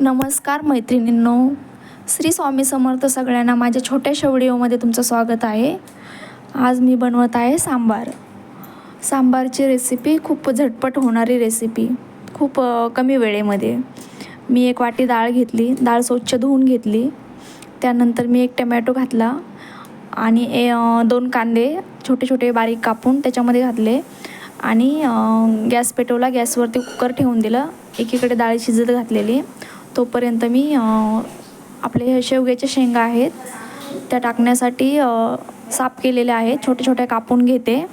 नमस्कार मैत्रिणींनो श्री स्वामी समर्थ सगळ्यांना माझ्या छोट्याशा व्हिडिओमध्ये तुमचं स्वागत आहे. आज मी बनवत आहे सांबार. सांबारची रेसिपी खूप झटपट होणारी रेसिपी खूप कमी वेळेमध्ये. मी एक वाटी डाळ घेतली डाळ स्वच्छ धुवून घेतली. त्यानंतर मी एक टमॅटो घातला आणि ए दोन कांदे छोटे छोटे बारीक कापून त्याच्यामध्ये घातले आणि गॅस पेटवला गॅसवरती कुकर ठेवून दिलं. एकीकडे डाळ शिजत घातलेली. तोपर्यंत मी आपले हे शेवग्याच्या शेंगा आहेत त्या टाकण्यासाठी साफ केलेल्या आहेत छोट्या छोट्या कापून घेते.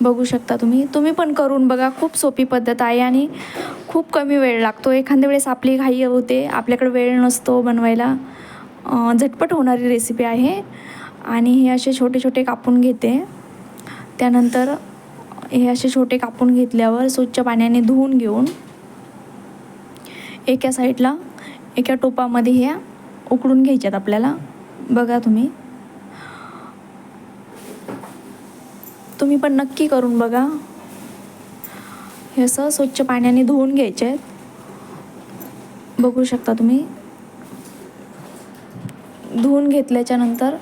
बघू शकता तुम्ही. तुम्ही पण करून बघा. खूप सोपी पद्धत आहे आणि खूप कमी वेळ लागतो. एखाद्या वेळेस आपली घाई होते आपल्याकडे वेळ नसतो बनवायला. झटपट होणारी रेसिपी आहे. आणि हे असे छोटे छोटे कापून घेते. त्यानंतर हे असे छोटे कापून घेतल्यावर स्वच्छ पाण्याने धुवून घेऊन एका साईडला एका टोपामध्ये ह्या उकडून घ्यायच्यात आपल्याला. बघा तुम्ही. तुम्ही पण नक्की करून बघा. हे असं स्वच्छ पाण्याने धुवून घ्यायचे आहेत बघू शकता तुम्ही. धुवून घेतल्याच्यानंतर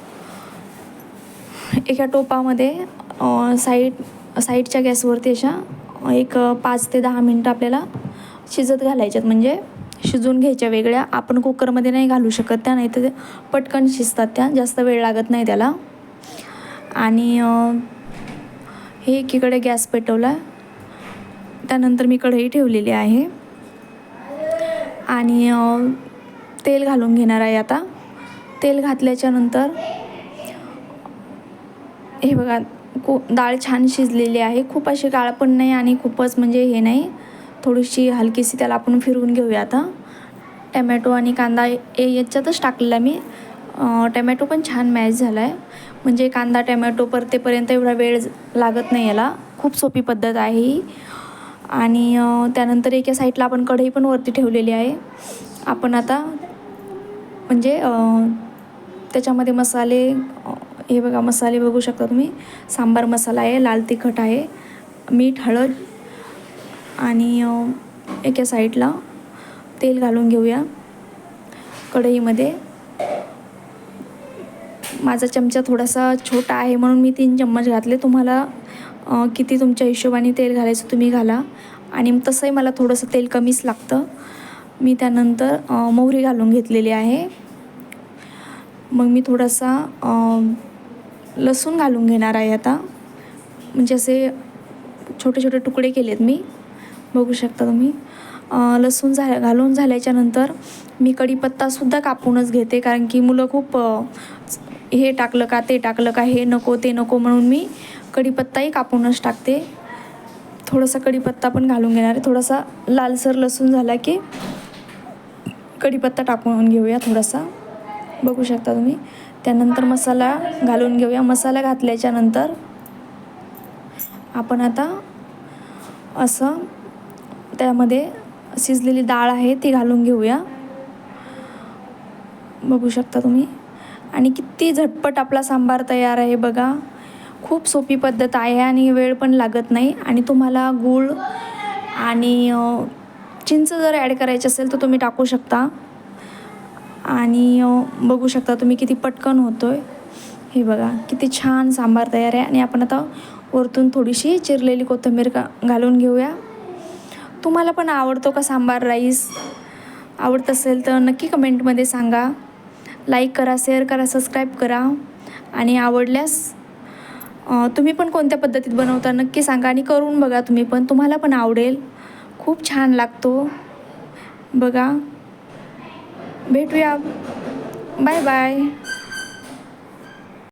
एका टोपामध्ये साईड साईडच्या गॅसवरती अशा एक पाच ते दहा मिनटं आपल्याला शिजत घालायच्यात. म्हणजे शिजवून घ्यायच्या वेगळ्या. आपण कुकरमध्ये नाही घालू शकत त्या नाही तर पटकन शिजतात त्या. जास्त वेळ लागत नाही त्याला. आणि हे एकीकडे गॅस पेटवला. त्यानंतर मी कढई ठेवलेली आहे. आणि तेल घालून घेणार आहे आता. तेल घातल्याच्या नंतर हे बघा को डाळ छान शिजलेली आहे. खूप अशी काळ पण नाही आणि खूपच म्हणजे हे नाही. थोडीशी हलकीशी त्याला आपण फिरवून घेऊया आता. टमॅटो आणि कांदा ए याच्यातच टाकलेला मी. टमॅटो पण छान मॅच झाला आहे म्हणजे कांदा टमॅटो परतेपर्यंत एवढा वेळ लागत नाही याला. खूप सोपी पद्धत आहे ही. आणि त्यानंतर एका साईडला आपण कढई पण वरती ठेवलेली आहे. आपण आता म्हणजे त्याच्यामध्ये मसाले हे बघा मसाले बघू शकता तुम्ही. सांबार मसाला आहे लाल तिखट आहे मीठ हळद आणि एका साईडला तेल घालून घेऊया. कढईमध्ये. माझा चमचा थोडासा छोटा आहे म्हणून मी तीन चम्मच घातले. तुम्हाला किती तुमच्या हिशोबाने तेल घालायचं तुम्ही घाला. आणि तसंही मला थोडंसं तेल कमीच लागतं. मी त्यानंतर मोहरी घालून घेतलेली आहे. मग मी थोडासा लसूण घालून घेणार आहे आता. म्हणजे असे छोटे छोटे तुकडे केलेत मी. बघू शकता तुम्ही. लसूण झाल्या घालून झाल्याच्यानंतर मी कढीपत्तासुद्धा कापूनच घेते. कारण की मुलं खूप हे टाकलं का ते टाकलं का हे नको ते नको म्हणून मी कढीपत्ताही कापूनच टाकते. थोडासा कढीपत्ता पण घालून घेणार आहे. थोडासा लालसर लसूण झाला की कढीपत्ता टाकून घेऊया थोडासा. बघू शकता तुम्ही. त्यानंतर मसाला घालून घेऊया. मसाला घातल्याच्यानंतर आपण आता असं त्यामध्ये शिजलेली डाळ आहे ती घालून घेऊया. बघू शकता तुम्ही. आणि किती झटपट आपला सांबार तयार आहे बघा. खूप सोपी पद्धत आहे आणि वेळ पण लागत नाही. आणि तुम्हाला गूळ आणि चिंच जर ॲड करायची असेल तर तुम्ही टाकू शकता. आणि बघू शकता तुम्ही किती पटकन होतो आहे हे बघा किती छान सांबार तयार आहे. आणि आपण आता वरतून थोडीशी चिरलेली कोथिंबीर का घालून घेऊया. तुम्हाला पण आवडतो का सांबार राईस? आवडत असेल तर नक्की कमेंटमध्ये सांगा. लाईक करा शेअर करा सबस्क्राईब करा. आणि आवडल्यास तुम्ही पण कोणत्या पद्धतीत बनवता नक्की सांगा. आणि करून बघा तुम्ही पण. तुम्हाला पण आवडेल. खूप छान लागतो. बघा. भेटूया. Bye bye